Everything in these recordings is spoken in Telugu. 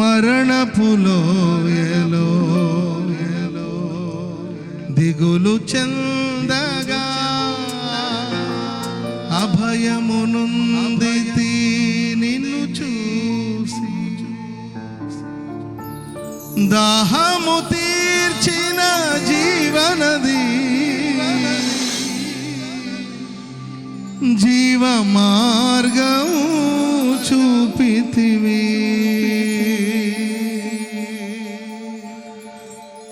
మరణపులోయలో దిగులు చందగా అభయమునుంది నిన్ను చూసి దాహము తీర్చిన జీవనది జీవ మార్గం చూపితివీ.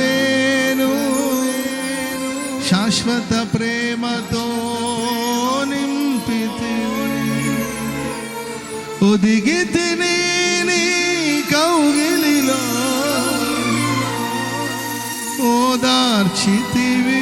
నేను శాశ్వత ప్రేమతో నింపితి ఒదిగి తిని కౌగిలిలో ఓదార్చితివి.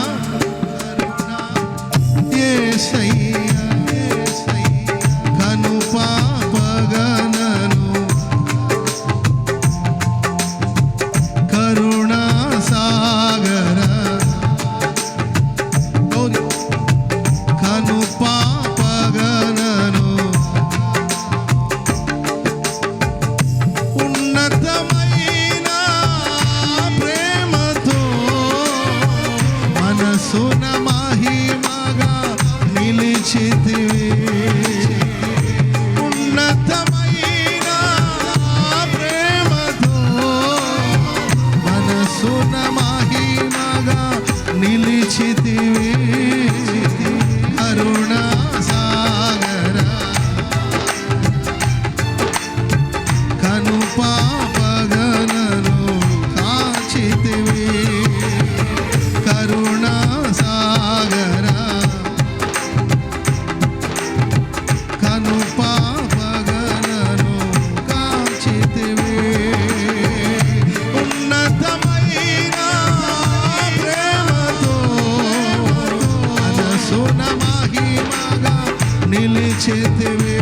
కరుణ యేసయ్యా చేతివే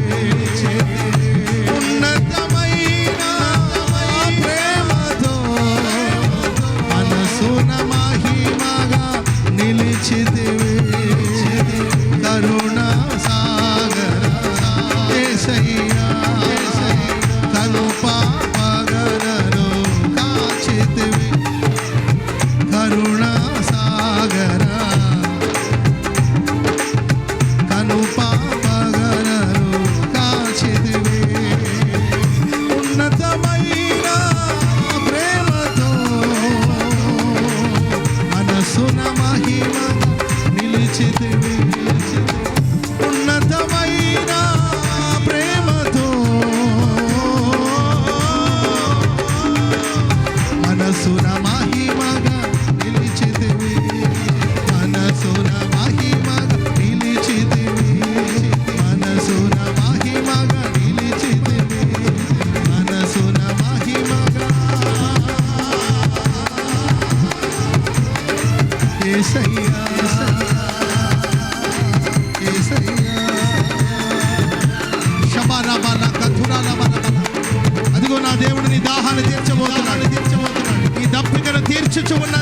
అదిగో నా దేవుడిని దాహాన్ని తీర్చబోతున్నాడు తీర్చబోతున్నాడు. ఈ దప్పికను తీర్చుచు ఉన్న